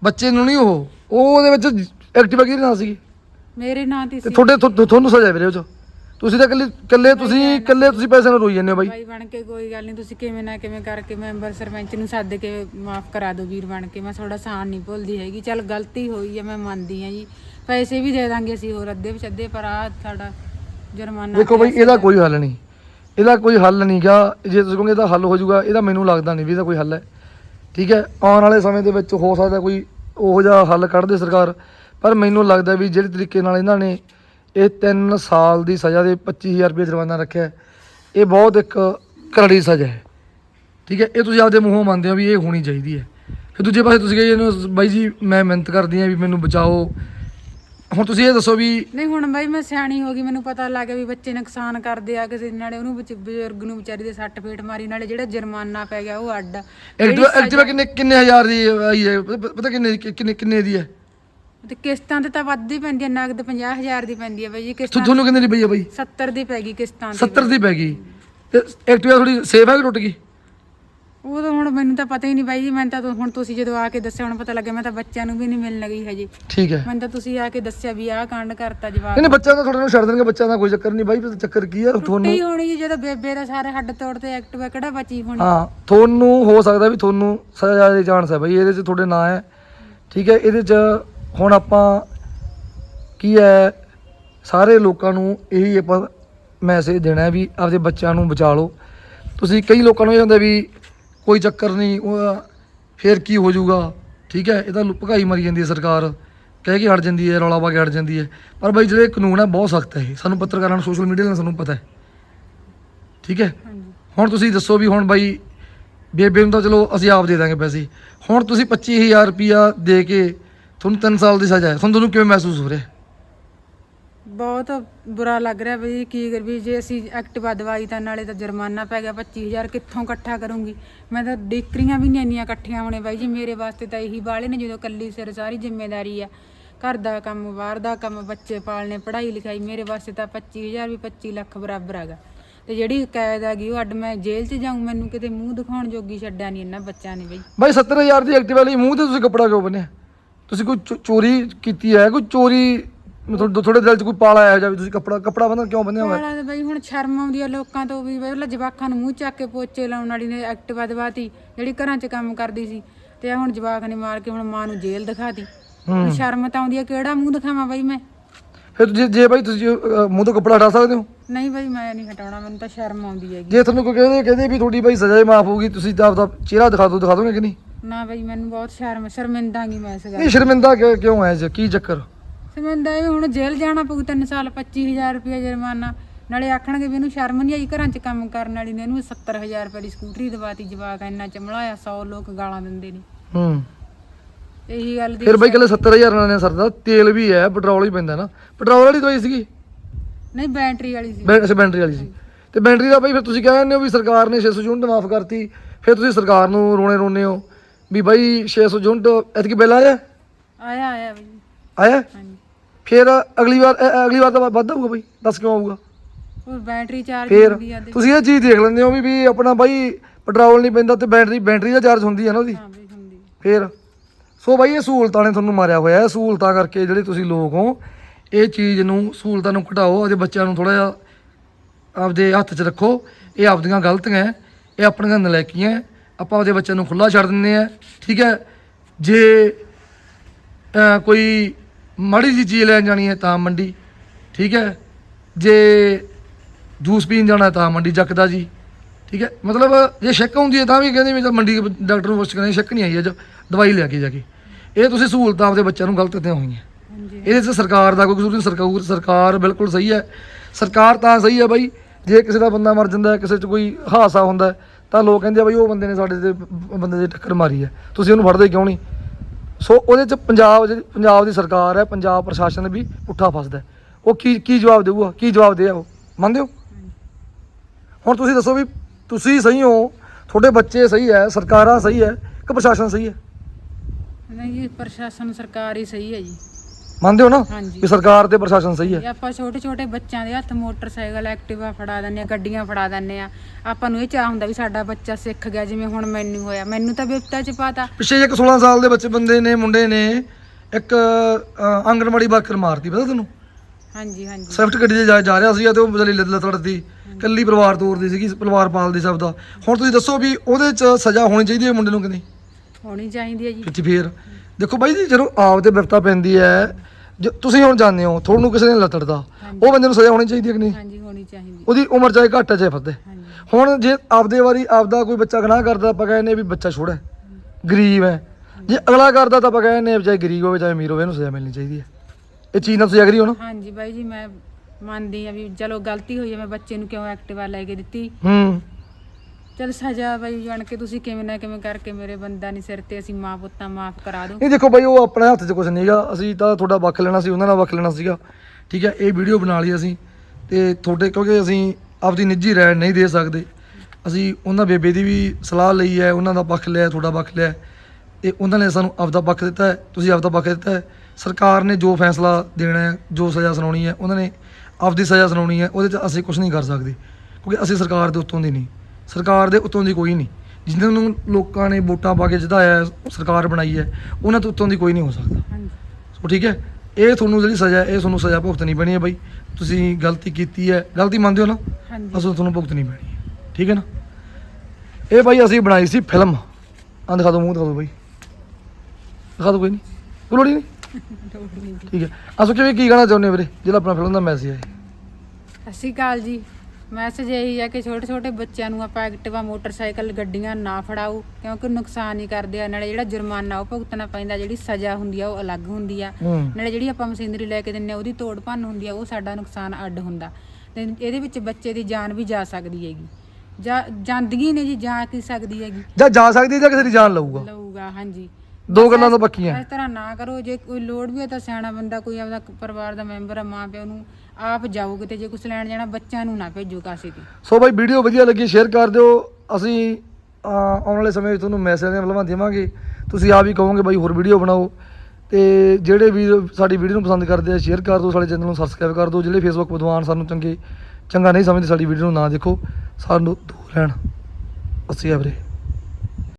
ਬੱਚੇ ਨੂੰ ਨਹੀਂ ਉਹ? ਉਹ ਉਹਦੇ ਵਿੱਚ ਐਕਟਿਵਾ ਕਿਹਦੇ ਨਾਲ ਸੀਗੀ? ਮੇਰੇ ਨਾਂ ਤੇ ਤੇ ਸੀ। ਤੁਹਾਡੇ ਤੁਹਾ- ਤੁਹਾਨੂੰ ਸਜ਼ਾ ਵੀਰੇ ਉਹ ਚ? ਤੁਸੀਂ ਤਾਂ ਇਕੱਲੇ ਇਕੱਲੇ ਤੁਸੀਂ ਇਕੱਲੇ ਤੁਸੀਂ ਪੈਸੇ ਨਾਲ ਰੋਈ ਜਾਂਦੇ ਹੋ ਬਾਈ। ਬਣ ਕੇ ਕੋਈ ਗੱਲ ਨਹੀਂ ਤੁਸੀਂ ਕਿਵੇਂ ਨਾ ਕਿਵੇਂ ਕਰਕੇ ਮੈਂਬਰ ਸਰਪੰਚ ਨੂੰ ਸੱਦ ਕੇ ਮਾਫ ਕਰਾ ਦਿਓ ਵੀਰ ਬਣ ਕੇ। ਮੈਂ ਤੁਹਾਡਾ ਸਾਨ ਨਹੀਂ ਭੁੱਲਦੀ ਹੈਗੀ। ਚੱਲ ਗਲਤੀ ਹੋਈ ਹੈ ਮੈਂ ਮੰਨਦੀ ਹਾਂ ਜੀ। ਪੈਸੇ ਵੀ ਦੇ ਦਾਂਗੇ ਅਸੀਂ ਹੋਰ ਅੱਧੇ ਵਿੱਚ ਅੱਧੇ ਪਰ ਆ ਸਾਡਾ ਜੁਰਮਾਨਾ ਦੇਖੋ ਬਾਈ ਇਹਦਾ ਕੋਈ ਹੱਲ ਨਹੀਂ ਇਹਦਾ ਕੋਈ ਹੱਲ ਨਹੀਂਗਾ ਜੇ ਤੁਸੀਂ ਕਹੋਗੇ ਇਹਦਾ ਹੱਲ ਹੋ ਜਾਊਗਾ ਇਹਦਾ ਮੈਨੂੰ ਲੱਗਦਾ ਨਹੀਂ ਵੀ ਇਹਦਾ ਕੋਈ ਹੱਲ ਹੈ। ਠੀਕ ਹੈ? ਆਉਣ ਵਾਲੇ ਸਮੇਂ ਦੇ ਵਿੱਚ ਹੋ ਸਕਦਾ ਕੋਈ ਉਹੋ ਜਿਹਾ ਹੱਲ ਕੱਢਦੇ ਸਰਕਾਰ। ਪਰ ਮੈਨੂੰ ਲੱਗਦਾ ਵੀ ਜਿਹੜੇ ਤਰੀਕੇ ਨਾਲ ਇਹਨਾਂ ਨੇ ਇਹ 3 ਸਾਲ ਦੀ ਸਜ਼ਾ ਦੇ 25000 ਰੁਪਏ ਜੁਰਮਾਨਾ ਰੱਖਿਆ ਇਹ ਬਹੁਤ ਇੱਕ ਕਰੜੀ ਸਜ਼ਾ ਹੈ। ਠੀਕ ਹੈ, ਇਹ ਤੁਸੀਂ ਆਪਦੇ ਮੂੰਹੋਂ ਮੰਨਦੇ ਹੋ ਵੀ ਇਹ ਹੋਣੀ ਚਾਹੀਦੀ ਹੈ। ਫਿਰ ਦੂਜੇ ਪਾਸੇ ਤੁਸੀਂ ਕਹੇ ਬਾਈ ਜੀ, ਮੈਂ ਮਿਹਨਤ ਕਰਦੀ ਹਾਂ ਵੀ ਮੈਨੂੰ ਬਚਾਓ ਹੁਣ ਤੁਸੀਂ ਇਹ ਦੱਸੋ ਵੀ ਨਹੀਂ ਹੁਣ ਬਾਈ ਮੈਂ ਸਿਆਣੀ ਹੋ ਗਈ ਮੈਨੂੰ ਪਤਾ ਲੱਗ ਗਿਆ ਵੀ ਬੱਚੇ ਨੁਕਸਾਨ ਕਰਦੇ ਆ ਕਿਸੇ ਨਾਲੇ ਉਹਨੂੰ ਵਿੱਚ ਬਜ਼ੁਰਗ ਨੂੰ ਵਿਚਾਰੀ ਦੇ ਸੱਟ ਫੇਟ ਮਾਰੀ ਨਾਲੇ ਜਿਹੜਾ ਜੁਰਮਾਨਾ ਪੈ ਗਿਆ ਉਹ ਅੱਡ ਐਕਟਿਵਾ ਐਕਟਿਵਾ ਕਿੰਨੇ ਕਿੰਨੇ ਹਜ਼ਾਰ ਦੀ ਆਈ ਹੈ? ਪਤਾ- ਪਤਾ ਕਿੰਨੇ ਦੀ- ਕਿੰਨੇ ਕਿੰਨੇ ਦੀ ਹੈ? ਤੇ ਕਿਸ਼ਤਾਂ ਤੇ ਤਾਂ ਵੱਧ ਹੀ ਪੈਂਦੀ ਹੈ ਨਗਦ 50000 ਦੀ ਪੈਂਦੀ ਹੈ ਬਾਈ ਜੀ ਤੁ- ਕਿਸ਼ਤਾਂ ਤੁਹਾਨੂੰ ਕਿੰਨੇ ਦੀ ਪਈ ਹੈ ਬਾਈ? 70 ਦੀ ਪੈ ਗਈ ਕਿਸ਼ਤਾਂ ਤੇ 70 ਦੀ ਪੈ ਗਈ। ਤੇ ਐਕਟਿਵਾ ਥੋੜੀ ਸੇਫ ਹੈ ਕਿ ਟੁੱਟ ਗਈ? ਉਹ ਤਾਂ ਹੁਣ ਮੈਨੂੰ ਤਾਂ ਪਤਾ ਹੀ ਨਹੀਂ ਬਾਈ ਜੀ ਮੈਨੂੰ ਤਾਂ ਹੁਣ ਤੁਸੀਂ ਜਦੋਂ ਆ ਕੇ ਦੱਸਿਆ ਹੁਣ ਪਤਾ ਲੱਗਿਆ ਮੈਂ ਤਾਂ ਬੱਚਿਆਂ ਨੂੰ ਵੀ ਨਹੀਂ ਮਿਲਣ ਲੱਗੀ ਹਜੇ। ਠੀਕ ਹੈ। ਮੈਨੂੰ ਤਾਂ ਤੁਸੀਂ ਆ ਕੇ ਦੱਸਿਆ ਵੀ ਆਹ ਕਾਂਡ ਕਰਤਾ ਜਵਾਬ ਨਹੀਂ ਨਹੀਂ ਬੱਚਿਆਂ ਦਾ ਤੁਹਾਡੇ ਨੂੰ ਛੱਡ ਦੇਣਗੇ ਬੱਚਿਆਂ ਦਾ ਕੋਈ ਚੱਕਰ ਨਹੀਂ ਬਾਈ ਚੱਕਰ ਕੀ ਤੁਹਾਨੂੰ ਟੁੱਟੀ ਹੋਣੀ ਜੀ ਜਦੋਂ ਬੇਬੇ ਦਾ ਸਾਰੇ ਹੱਡ ਤੋੜਦੇ ਐਕਟਿਵਾ ਕਿਹੜਾ ਬਚੀ ਹੋਣੀ? ਹਾਂ ਤੁਹਾਨੂੰ ਹੋ ਸਕਦਾ ਵੀ ਤੁਹਾਨੂੰ ਸਜ਼ਾ ਦੇ ਚਾਂਸ ਹੈ ਬਈ ਇਹਦੇ 'ਚ ਤੁਹਾਡੇ ਨਾਂ ਹੈ। ਠੀਕ ਹੈ ਇਹਦੇ 'ਚ ਹੁਣ ਆਪਾਂ ਕੀ ਹੈ ਸਾਰੇ ਲੋਕਾਂ ਨੂੰ ਇਹੀ ਆਪਾਂ ਮੈਸੇਜ ਦੇਣਾ ਹੈ ਵੀ ਆਪਦੇ ਬੱਚਿਆਂ ਨੂੰ ਬਚਾ ਲਓ। ਤੁਸੀਂ ਕਈ ਲੋਕਾਂ ਨੂੰ ਇਹ ਹੁੰਦਾ ਵੀ ਕੋਈ ਚੱਕਰ ਨਹੀਂ ਉਹ ਫੇਰ ਕੀ ਹੋ ਜਾਊਗਾ? ਠੀਕ ਹੈ ਇਹ ਤਾਂ ਭਕਾਈ ਮਰੀ ਜਾਂਦੀ ਹੈ ਸਰਕਾਰ। ਕਹਿ ਕੇ ਹਟ ਜਾਂਦੀ ਹੈ ਰੌਲਾ ਪਾ ਕੇ ਹਟ ਜਾਂਦੀ ਹੈ। ਪਰ ਬਈ ਜਿਹੜੇ ਕਾਨੂੰਨ ਹੈ ਬਹੁਤ ਸਖਤ ਹੈ ਸਾਨੂੰ ਪੱਤਰਕਾਰਾਂ ਨੂੰ ਸੋਸ਼ਲ ਮੀਡੀਆ ਨਾਲ ਸਾਨੂੰ ਪਤਾ ਹੈ। ਠੀਕ ਹੈ? ਹੁਣ ਤੁਸੀਂ ਦੱਸੋ ਵੀ ਹੁਣ ਬਾਈ ਬੇਬੇ ਨੂੰ ਤਾਂ ਚਲੋ ਅਸੀਂ ਆਪ ਦੇ ਦਾਂਗੇ ਪੈਸੇ। ਹੁਣ ਤੁਸੀਂ 25000 ਰੁਪਿਆ ਦੇ ਕੇ ਤੁਹਾਨੂੰ 3 ਸਾਲ ਦੀ ਸਜ਼ਾ ਹੈ। ਤੁਹਾਨੂੰ ਤੁਹਾਨੂੰ ਕਿਵੇਂ ਮਹਿਸੂਸ ਹੋ ਰਿਹਾ? ਬਹੁਤ ਬੁਰਾ ਲੱਗ ਰਿਹਾ ਵੀ ਕੀ ਕਰ ਵੀ ਜੇ ਅਸੀਂ ਐਕਟਿਵਾ ਦਵਾਈ ਤਾਂ ਨਾਲੇ ਤਾਂ ਜੁਰਮਾਨਾ ਪੈ ਗਿਆ 25000 ਕਿੱਥੋਂ ਇਕੱਠਾ ਕਰੂੰਗੀ? ਮੈਂ ਤਾਂ ਡੇਕਰੀਆਂ ਵੀ ਨਹੀਂ ਇੰਨੀਆਂ ਇਕੱਠੀਆਂ ਹੋਣੇ ਬਾਈ ਜੀ, ਮੇਰੇ ਵਾਸਤੇ ਤਾਂ ਇਹੀ ਬਾਲੇ ਨੇ ਜਦੋਂ ਕੱਲੀ ਸਿਰ ਸਾਰੀ ਜ਼ਿੰਮੇਵਾਰੀ ਆ। ਘਰ ਦਾ ਕੰਮ, ਬਾਹਰ ਦਾ ਕੰਮ, ਬੱਚੇ ਪਾਲਣੇ, ਪੜ੍ਹਾਈ ਲਿਖਾਈ, ਮੇਰੇ ਵਾਸਤੇ ਤਾਂ 25000 ਵੀ 25 ਲੱਖ ਬਰਾਬਰ ਹੈਗਾ। ਤੇ ਜਿਹੜੀ ਕੈਦ ਹੈਗੀ ਉਹ ਅੱਡ ਮੈਂ ਜੇਲ੍ਹ 'ਚ ਜਾਊਂ, ਮੈਨੂੰ ਕਿਤੇ ਮੂੰਹ ਦਿਖਾਉਣ ਜੋਗੀ ਛੱਡਿਆ ਨਹੀਂ ਇਹਨਾਂ ਬੱਚਿਆਂ ਨੇ ਬਈ। ਬਾਈ 70000 ਦੀ ਐਕਟਿਵਾ ਲਈ ਮੂੰਹ ਤੇ ਤੁਸੀਂ ਕੱਪੜਾ ਕਿਉਂ ਬੰਨਿਆ? ਤੁਸੀਂ ਕੋਈ ਚੋ- ਚੋਰੀ ਕੀਤੀ ਹੈ, ਕੋਈ ਚੋਰੀ ਮਤਲਬ ਤੁਹਾਡੇ ਦਿਲ 'ਚ ਕੋਈ ਪਾਲਾ ਆਇਆ ਜਾਂ ਵੀ ਤੁਸੀਂ ਕੱਪੜਾ ਕੱਪੜਾ ਬੰਨ੍ਹ ਕਿਉਂ ਬੰਨਿਆ ਹੋਇਆ? ਵਾਲਾ ਬਈ ਹੁਣ ਸ਼ਰਮ ਆਉਂਦੀ ਆ ਲੋਕਾਂ ਤੋਂ ਵੀ ਪਹਿਲਾਂ ਜਵਾਕਾਂ ਨੂੰ ਮੂੰਹ ਚੱਕ ਕੇ ਪੋਚੇ ਲਾਉਣ ਵਾਲੀ ਨੇ ਐਕਟਿਵਾ ਦਵਾਤੀ ਜਿਹੜੀ ਘਰਾਂ 'ਚ ਕੰਮ ਕਰਦੀ ਸੀ। ਤੇ ਆਹ ਹੁਣ ਜਵਾਕ ਨੇ ਮਾਰ ਕੇ ਹੁਣ ਮਾਂ ਨੂੰ ਜੇਲ੍ਹ ਦਿਖਾਤੀ। ਹੁਣ ਸ਼ਰਮ ਤਾਂ ਆਉਂਦੀ ਆ ਕਿਹੜਾ ਮੂੰਹ ਦਿਖਾਵਾਂ ਬਈ ਮੈਂ? ਫਿਰ ਜੇ ਜੇ ਬਾਈ ਤੁਸੀਂ ਅਹ, ਮੂੰਹ ਤੋਂ ਕੱਪੜਾ ਹਟਾ ਸਕਦੇ ਹੋ? ਨਹੀਂ ਬਈ ਮੈਂ ਨਹੀਂ ਹਟਾਉਣਾ ਮੈਨੂੰ ਤਾਂ ਸ਼ਰਮ ਆਉਂਦੀ ਹੈਗੀ। ਜੇ ਤੁਹਾਨੂੰ ਕੋਈ ਕਹਿੰਦੇ ਕਹਿੰਦੇ ਵੀ ਤੁਹਾਡੀ ਬਾਈ ਸਜ਼ਾ ਹੀ ਮਾਫ ਹੋਊਗੀ ਤੁਸੀਂ ਤਾਂ ਆਪਦਾ ਚਿਹਰਾ ਦਿਖਾ ਦਿਓ ਦਿਖਾ ਦੋਗੇ ਕਿ ਨਹੀਂ? ਨਾ ਬਈ ਮੈਨੂੰ ਬਹੁਤ ਸ਼ਰਮ ਸ਼ਰਮਿੰਦਾਗੀ ਮੈਂ ਇਸ ਗੱਲ ਨਹੀਂ ਸ਼ਰਮਿੰਦਾ ਕਿਉਂ ਹੈ ਜੀ? ਕੀ ਚੱਕਰ? ਸ਼ਰਮਿੰਦਾ ਇਹ ਹੁਣ ਜੇਲ੍ਹ ਜਾਣਾ ਪਊ 3 ਸਾਲ 25000 ਰੁਪਏ ਜੁਰਮਾਨਾ। ਨਾਲੇ ਆਖਣਗੇ ਵੀ ਇਹਨੂੰ ਸ਼ਰਮ ਨਹੀਂ ਆਈ ਘਰਾਂ 'ਚ ਕੰਮ ਕਰਨ ਵਾਲੀ ਨੇ ਇਹਨੂੰ 70000 ਰੁਪਏ ਦੀ ਸਕੂਟਰੀ ਦਵਾਤੀ ਜਵਾਕ ਇੰਨਾ ਚਮਲਾਇਆ 100 ਲੋਕ ਗਾਲਾਂ ਦਿੰਦੇ ਨੇ। ਹੂੰ। ਇਹੀ ਗੱਲ ਦੀ ਫਿਰ ਬਾਈ ਕੱਲੇ 70000 ਨਾਲ ਨੇ ਸਰਦਾ ਤੇਲ ਵੀ ਹੈ ਪੈਟਰੋਲ ਵੀ ਪੈਂਦਾ ਨਾ। ਪੈਟਰੋਲ ਵਾਲੀ ਦਵਾਈ ਸੀਗੀ? ਨਹੀਂ ਬੈਟਰੀ ਵਾਲੀ ਸੀ। ਬੈ- ਅੱਛਾ ਬੈਟਰੀ ਵਾਲੀ ਸੀ। ਤੇ ਬੈਟਰੀ ਦਾ ਬਾਈ ਫਿਰ ਤੁਸੀਂ ਕਹਿੰਦੇ ਹੋ ਵੀ ਸਰਕਾਰ ਨੇ 600 ਯੂਨਿਟ ਮਾਫ ਕਰਤੀ ਫਿਰ ਤੁਸੀਂ ਸਰਕਾਰ ਨੂੰ ਰੋਣੇ ਰੋਣੇ ਹੋ ਵੀ ਬਾਈ 600 ਯੂਨਿਟ ਐਤਕੀ ਬਿੱਲ ਆਇਆ? ਆਇਆ ਆਇਆ ਬਈ। ਆਇਆ? ਹਾਂਜੀ। ਫਿਰ ਅਗਲੀ ਵਾਰ ਅ- ਅਗਲੀ ਵਾਰ ਤਾਂ ਵੱਧ ਆਊਗਾ ਬਾਈ ਦੱਸ ਕਿਉਂ ਆਊਗਾ? ਹੋਰ ਬੈਟਰੀ ਚਾਰਜ ਫਿਰ ਹੁੰਦੀ ਆ ਤੇ। ਤੁਸੀਂ ਇਹ ਚੀਜ਼ ਦੇਖ ਲੈਂਦੇ ਹੋ ਵੀ ਵੀ ਆਪਣਾ ਬਾਈ ਪੈਟਰੋਲ ਨਹੀਂ ਪੈਂਦਾ ਤੇ ਬੈਟਰੀ ਬੈਟਰੀ ਦਾ ਚਾਰਜ ਹੁੰਦੀ ਹੈ ਨਾ ਉਹਦੀ। ਹਾਂ ਬਈ ਹੁੰਦੀ ਫਿਰ ਸੋ ਬਾਈ ਇਹ ਸਹੂਲਤਾਂ ਨੇ ਤੁਹਾਨੂੰ ਮਾਰਿਆ ਹੋਇਆ ਹੈ ਸਹੂਲਤਾਂ ਕਰਕੇ ਜਿਹੜੇ ਤੁਸੀਂ ਲੋਕ ਹੋ ਇਹ ਚੀਜ਼ ਨੂੰ ਸਹੂਲਤਾਂ ਨੂੰ ਘਟਾਓ ਆਪਦੇ ਬੱਚਿਆਂ ਨੂੰ ਥੋੜਾ ਜਿਹਾ ਆਪਦੇ ਹੱਥ 'ਚ ਰੱਖੋ ਇਹ ਆਪਦੀਆਂ ਗਲਤੀਆਂ ਹੈ ਇਹ ਆਪਣੀਆਂ ਨਲਾਇਕੀਆਂ ਹੈ। ਆਪਾਂ ਆਪਦੇ ਬੱਚਿਆਂ ਨੂੰ ਖੁੱਲਾ ਛੱਡ ਦਿੰਦੇ ਆ ਠੀਕ ਹੈ ਜੇ ਅਹ, ਕੋਈ ਮਾੜੀ ਜੀ ਚੀਜ਼ ਲੈਣ ਜਾਣੀ ਹੈ ਤਾਂ ਮੰਡੀ ਠੀਕ ਹੈ? ਜੇ ਜੂਸ ਪੀਣ ਜਾਣਾ ਤਾਂ ਮੰਡੀ ਜੱਕਦਾ ਜੀ ਠੀਕ ਹੈ? ਮਤਲਬ ਜੇ ਸ਼ੱਕ ਹੁੰਦੀ ਹੈ ਤਾਂ ਵੀ ਕਹਿੰਦੇ ਵੀ ਚੱਲ ਮੰਡੀ ਦੇ ਡਾਕਟਰ ਨੂੰ ਪੁੱਛ ਕੇ ਸ਼ੱਕ ਨਹੀਂ ਆਈ ਅੱਜ ਦਵਾਈ ਲੈ ਕੇ ਜਾ ਕੇ। ਇਹ ਤੁਸੀਂ ਸਹੂਲਤਾਂ ਆਪਦੇ ਬੱਚਿਆਂ ਨੂੰ ਗਲਤ ਦਿੱਤੀਆਂ ਹੋਈਆਂ। ਇਹਦੇ 'ਚ ਸਰਕਾਰ ਦਾ ਕੋਈ ਕਸੂਰ ਨਹੀਂ ਸਰਕਾਰ ਸਰਕਾਰ ਬਿਲਕੁਲ ਸਹੀ ਹੈ। ਸਰਕਾਰ ਤਾਂ ਸਹੀ ਹੈ ਬਾਈ ਜੇ ਕਿਸੇ ਦਾ ਬੰਦਾ ਮਰ ਜਾਂਦਾ ਕਿਸੇ 'ਚ ਕੋਈ ਹਾਦਸਾ ਹੁੰਦਾ ਤਾਂ ਲੋਕ ਕਹਿੰਦੇ ਆ ਬਾਈ ਉਹ ਬੰਦੇ ਨੇ ਸਾਡੇ ਤੇ ਬੰਦੇ ਦੇ ਟੱਕਰ ਮਾਰੀ ਹੈ। ਤੁਸੀਂ ਉਹਨੂੰ ਫੜਦੇ ਕਿਉਂ ਨਹੀਂ? ਸੋ ਉਹਦੇ 'ਚ ਪੰਜਾਬ ਜਿਹੜੀ, ਪੰਜਾਬ ਦੀ ਸਰਕਾਰ ਹੈ, ਪੰਜਾਬ ਪ੍ਰਸ਼ਾਸਨ ਵੀ ਪੁੱਠਾ ਫਸਦਾ ਉਹ ਕੀ ਕੀ ਜਵਾਬ ਦੇਊਗਾ? ਕੀ ਜਵਾਬ ਦੇ ਉਹ? ਮੰਨਦੇ ਹੋ? ਹੁਣ ਤੁਸੀਂ ਦੱਸੋ ਵੀ ਤੁਸੀਂ ਸਹੀ ਹੋ, ਤੁਹਾਡੇ ਬੱਚੇ ਸਹੀ ਹੈ, ਸਰਕਾਰਾਂ ਸਹੀ ਹੈ ਕਿ ਪ੍ਰਸ਼ਾਸਨ ਸਹੀ ਹੈ? ਨਹੀਂ ਜੀ ਪ੍ਰਸ਼ਾਸਨ, ਸਰਕਾਰ ਹੀ ਸਹੀ ਹੈ ਜੀ। ਮੰਨਦੇ ਹੋ ਨਾ ਹਾਂਜੀ। ਵੀ ਸਰਕਾਰ ਤੇ ਪ੍ਰਸ਼ਾਸਨ ਸਹੀ ਹੈ? ਜੇ ਆਪਾਂ ਛੋਟੇ ਛੋਟੇ ਬੱਚਿਆਂ ਦੇ ਹੱਥ ਮੋਟਰਸਾਈਕਲ ਐਕਟਿਵਾ ਫੜਾ ਦਿੰਨੇ ਆ ਗੱਡੀਆਂ ਫੜਾ ਦਿੰਨੇ ਆ। ਆਪਾਂ ਨੂੰ ਇਹ ਚਾਹ ਹੁੰਦਾ ਵੀ ਸਾਡਾ ਬੱਚਾ ਸਿੱਖ ਗਿਆ ਜਿਵੇਂ ਹੁਣ ਮੈਨੂੰ ਹੋਇਆ। ਮੈਨੂੰ ਤਾਂ ਬਿਪਤਾ ਚ ਪਾਤਾ। ਪਿੱਛੇ ਇੱਕ 16 ਸਾਲ ਦੇ ਬੱਚੇ ਬੰਦੇ ਨੇ ਮੁੰਡੇ ਨੇ ਇੱਕ ਆਂਗਣਵਾੜੀ ਵਰਕਰ ਮਾਰਤੀ ਪਤਾ ਤੁਹਾਨੂੰ ਹਾਂਜੀ ਹਾਂਜੀ। ਸਵਿਫਟ ਗੱਡੀ 'ਤੇ ਜਾ ਜਾ ਰਿਹਾ ਸੀਗਾ ਤੇ ਉਹ ਬਦਲੀ ਲਤੜਦੀ ਕੱਲੀ ਪਰਿਵਾਰ ਤੋਰਦੀ ਸੀਗੀ ਪਰਿਵਾਰ ਪਾਲਦੀ ਸਭ ਦਾ। ਹੁਣ ਤੁਸੀਂ ਦੱਸੋ ਵੀ ਉਹਦੇ 'ਚ ਸਜ਼ਾ ਹੋਣੀ ਚਾਹੀਦੀ ਹੈ ਮੁੰਡੇ ਨੂੰ ਕਿ ਨਹੀਂ? ਹੋਣੀ ਚਾਹੀਦੀ ਹੈ ਜੀ। ਕਿੱਥੇ ਫੇਰ। ਦੇਖੋ ਬਾਈ ਜੀ ਜਦੋਂ ਆਪ ਤੇ ਵਿਪਤਾ ਪੈਂਦੀ ਹੈ ਜੋ ਤੁਸੀਂ ਹੁਣ ਜਾਣਦੇ ਹੋ ਤੁਹਾਨੂੰ ਕਿਸੇ ਨੇ ਲਤੜਦਾ। ਉਹ ਬੰਦੇ ਨੂੰ ਸਜ਼ਾ ਹੋਣੀ ਚਾਹੀਦੀ ਹੈ ਕਿ ਨਹੀਂ? ਹਾਂਜੀ ਹੋਣੀ ਚਾਹੀਦੀ ਉਹਦੀ ਉਮਰ ਚਾਹੇ ਘੱਟ ਹੈ ਚਾਹੇ ਵੱਧ ਹੈ। ਹਾਂਜੀ। ਹੁਣ ਜੇ ਆਪਦੇ ਵਾਰੀ ਆਪਦਾ ਕੋਈ ਬੱਚਾ ਗੁਨਾਹ ਕਰਦਾ ਆਪਾਂ ਕਹਿੰਦੇ ਵੀ ਬੱਚਾ ਛੋੜਾ ਹੈ ਗਰੀਬ ਹੈ। ਜੇ ਅਗਲਾ ਕਰਦਾ ਤਾਂ ਆਪਾਂ ਕਹਿੰਦੇ ਚਾਹੇ ਗਰੀਬ ਹੋਵੇ ਚਾਹੇ ਅਮੀਰ ਹੋਵੇ ਇਹਨੂੰ ਸਜ਼ਾ ਮਿਲਣੀ ਚਾਹੀਦੀ ਹੈ। ਇਹ ਚੀਜ਼ ਨਾਲ ਤੁਸੀਂ ਐਗਰੀ ਹੋ ਨਾ? ਹਾਂਜੀ ਬਾਈ ਜੀ ਮੈਂ ਮੰਨਦੀ ਆ ਵੀ ਚਲੋ ਗਲਤੀ ਹੋਈ ਹੈ ਮੈਂ ਬੱਚੇ ਨੂੰ ਕਿਉਂ ਐਕਟਿਵਾ ਲੈ ਕੇ ਦਿੱਤੀ? ਹੂੰ। ਚਲ ਸਜ਼ਾ ਬਾਈ ਜਾਣ ਕੇ ਤੁਸੀਂ ਕਿਵੇਂ ਨਾ ਕਿਵੇਂ ਕਰਕੇ ਮੇਰੇ ਬੰਦਾ ਨਹੀਂ ਸਿਰ ਤੇ ਅਸੀਂ ਮਾਂ ਪੁੱਤਾਂ ਮਾਫ ਕਰਾ ਦਿਓ ਇਹ ਦੇਖੋ ਬਾਈ, ਉਹ ਆਪਣੇ ਹੱਥ 'ਚ ਕੁਝ ਨਹੀਂਗਾ ਅਸੀਂ ਤਾਂ ਤੁਹਾਡਾ ਵੱਖ ਲੈਣਾ ਸੀ, ਉਹਨਾਂ ਦਾ ਵੱਖ ਲੈਣਾ ਸੀਗਾ। ਠੀਕ ਹੈ, ਇਹ ਵੀਡੀਓ ਬਣਾ ਲਈ ਅਸੀਂ। ਤੇ ਤੁਹਾਡੇ, ਕਿਉਂਕਿ ਅਸੀਂ ਆਪਦੀ ਨਿੱਜੀ ਰਾਏ ਨਹੀਂ ਦੇ ਸਕਦੇ। ਅਸੀਂ ਉਹਨਾਂ ਬੇਬੇ ਦੀ ਵੀ ਸਲਾਹ ਲਈ ਹੈ, ਉਹਨਾਂ ਦਾ ਪੱਖ ਲਿਆ, ਤੁਹਾਡਾ ਪੱਖ ਲਿਆ। ਤੇ ਉਹਨਾਂ ਨੇ ਸਾਨੂੰ ਆਪਦਾ ਪੱਖ ਦਿੱਤਾ ਹੈ, ਤੁਸੀਂ ਆਪਦਾ ਪੱਖ ਦਿੱਤਾ ਹੈ। ਸਰਕਾਰ ਨੇ ਜੋ ਫੈਸਲਾ ਦੇਣਾ ਹੈ, ਜੋ ਸਜ਼ਾ ਸੁਣਾਉਣੀ ਹੈ, ਉਹਨਾਂ ਨੇ ਆਪਦੀ ਸਜ਼ਾ ਸੁਣਾਉਣੀ ਹੈ, ਉਹਦੇ 'ਚ ਅਸੀਂ ਕੁਝ ਨਹੀਂ ਕਰ ਸਕਦੇ। ਕਿਉਂਕਿ ਅਸੀਂ ਸਰਕਾਰ ਦੇ ਉੱਤੋਂ ਦੀ ਨਹੀਂ। ਸਰਕਾਰ ਦੇ ਉੱਤੋਂ ਦੀ ਕੋਈ ਨਹੀਂ। ਜਿਨ੍ਹਾਂ ਨੂੰ ਲੋਕਾਂ ਨੇ ਵੋਟਾਂ ਪਾ ਕੇ ਜਿਤਾਇਆ ਸਰਕਾਰ ਬਣਾਈ ਹੈ ਉਹਨਾਂ ਤੋਂ ਉੱਤੋਂ ਦੀ ਕੋਈ ਨਹੀਂ ਹੋ ਸਕਦਾ। ਹਾਂਜੀ। ਸੋ ਠੀਕ ਹੈ ਇਹ ਤੁਹਾਨੂੰ ਜਿਹੜੀ ਸਜ਼ਾ ਇਹ ਤੁਹਾਨੂੰ ਸਜ਼ਾ ਭੁਗਤਣੀ ਪੈਣੀ ਹੈ ਬਾਈ। ਤੁਸੀਂ ਗਲਤੀ ਕੀਤੀ ਹੈ। ਗਲਤੀ ਮੰਨਦੇ ਹੋ ਨਾ? ਹਾਂਜੀ। ਅਸਲ ਤੁਹਾਨੂੰ ਭੁਗਤਣੀ ਪੈਣੀ ਹੈ। ਠੀਕ ਹੈ ਨਾ? ਇਹ ਬਾਈ ਅਸੀਂ ਬਣਾਈ ਸੀ ਫਿਲਮ। ਆ ਦਿਖਾ ਦਿਓ ਮੂੰਹ ਦਿਖਾ ਦਿਓ ਬਾਈ। ਦਿਖਾ ਦਿਓ ਕੋਈ ਨਹੀਂ। ਹੀ ਨਹੀਂ? ਠੀਕ ਹੈ। ਅਸੋ ਕਿਵੇਂ ਕੀ ਕਹਿਣਾ ਚਾਹੁੰਦੇ ਹੋ ਵੀਰੇ? ਜਿਹੜਾ ਆਪਣਾ ਫਿਲਮ ਦਾ ਮੈਸੇਜ ਹੈ ਸਤਿ ਸ਼੍ਰੀ ਅਕਾਲ ਜੀ। ਮੈਸੇਜ ਇਹੀ ਹੈ ਕਿ ਛੋਟੇ ਛੋਟੇ ਬੱਚਿਆਂ ਨੂੰ ਆਪਾਂ ਐਕਟਿਵਾ ਮੋਟਰਸਾਈਕਲ ਗੱਡੀਆਂ ਨਾ ਫੜਾਓ ਕਿਉਂਕਿ ਨੁਕਸਾਨ ਹੀ ਕਰਦੇ ਆ। ਨਾਲੇ ਜਿਹੜਾ ਜੁਰਮਾਨਾ ਉਹ ਭੁਗਤਣਾ ਪੈਂਦਾ ਜਿਹੜੀ ਸਜ਼ਾ ਹੁੰਦੀ ਆ ਉਹ ਅਲੱਗ ਹੁੰਦੀ ਆ। ਨਾਲੇ ਜਿਹੜੀ ਆਪਾਂ ਮਸ਼ੀਨਰੀ ਲੈ ਕੇ ਦਿੰਨੇ ਆ ਉਹਦੀ ਤੋੜ ਭੰਨ ਹੁੰਦੀ ਆ ਉਹ ਸਾਡਾ ਨੁਕਸਾਨ ਅੱਡ ਹੁੰਦਾ। ਤੇ ਇਹਦੇ ਵਿੱਚ ਬੱਚੇ ਦੀ ਜਾਨ ਵੀ ਜਾ ਸਕਦੀ ਹੈਗੀ। ਜਾਂ ਜਾਂਦਗੀ ਨੇ ਜੀ ਜਾ ਕੀ ਸਕਦੀ ਹੈਗੀ? ਜਾਂ ਜਾ ਸਕਦੀ ਜਾਂ ਕਿਸੇ ਦੀ ਜਾਨ ਲਊਗਾ? ਲਊਗਾ ਹਾਂਜੀ। ਦੋ ਗੱਲਾਂ ਤਾਂ ਪੱਕੀਆਂ। ਇਸ ਤਰ੍ਹਾਂ ਨਾ ਕਰੋ। ਜੇ ਕੋਈ ਲੋੜ ਵੀ ਹੈ ਤਾਂ ਸਿਆਣਾ ਬੰਦਾ ਕੋਈ ਆਪਦਾ ਪਰਿਵਾਰ ਦਾ ਮੈਂਬਰ ਆ ਮਾਂ ਪਿਓ ਨੂੰ ਆਪ ਜਾਓ ਕਿਤੇ ਜੇ ਕੁਛ ਲੈਣ ਜਾਣਾ ਬੱਚਿਆਂ ਨੂੰ ਨਾ ਭੇਜੋ ਕਾਸੇ ਤੇ ਸੋ ਬਾਈ ਵੀਡੀਓ ਵਧੀਆ ਲੱਗੀ ਸ਼ੇਅਰ ਕਰ ਦਿਓ। ਅਸੀਂ ਅਹ, ਆਉਣ ਵਾਲੇ ਸਮੇਂ ਵਿੱਚ ਤੁਹਾਨੂੰ ਮੈਸੇਜ ਦੀਆਂ ਫਿਲਮਾਂ ਦੇਵਾਂਗੇ। ਤੁਸੀਂ ਆਪ ਹੀ ਕਹੋਗੇ ਬਾਈ ਹੋਰ ਵੀਡੀਓ ਬਣਾਓ। ਤੇ ਜਿਹੜੇ ਵੀ ਸਾਡੀ ਵੀਡੀਓ ਨੂੰ ਪਸੰਦ ਕਰਦੇ ਆ ਸ਼ੇਅਰ ਕਰ ਦਿਓ ਸਾਡੇ ਚੈਨਲ ਨੂੰ ਸਬਸਕ੍ਰਾਈਬ ਕਰ ਦਿਓ। ਜਿਹੜੇ ਫੇਸਬੁੱਕ ਵਿਦਵਾਨ ਸਾਨੂੰ ਚੰਗੇ ਚੰਗਾ ਨਹੀਂ ਸਮਝਦੇ ਸਾਡੀ ਵੀਡੀਓ ਨੂੰ ਨਾ ਦੇਖੋ। ਸਾਨੂੰ ਦੂਰ ਰਹਿਣ। ਅਸੀਂ ਆ ਵੀਰੇ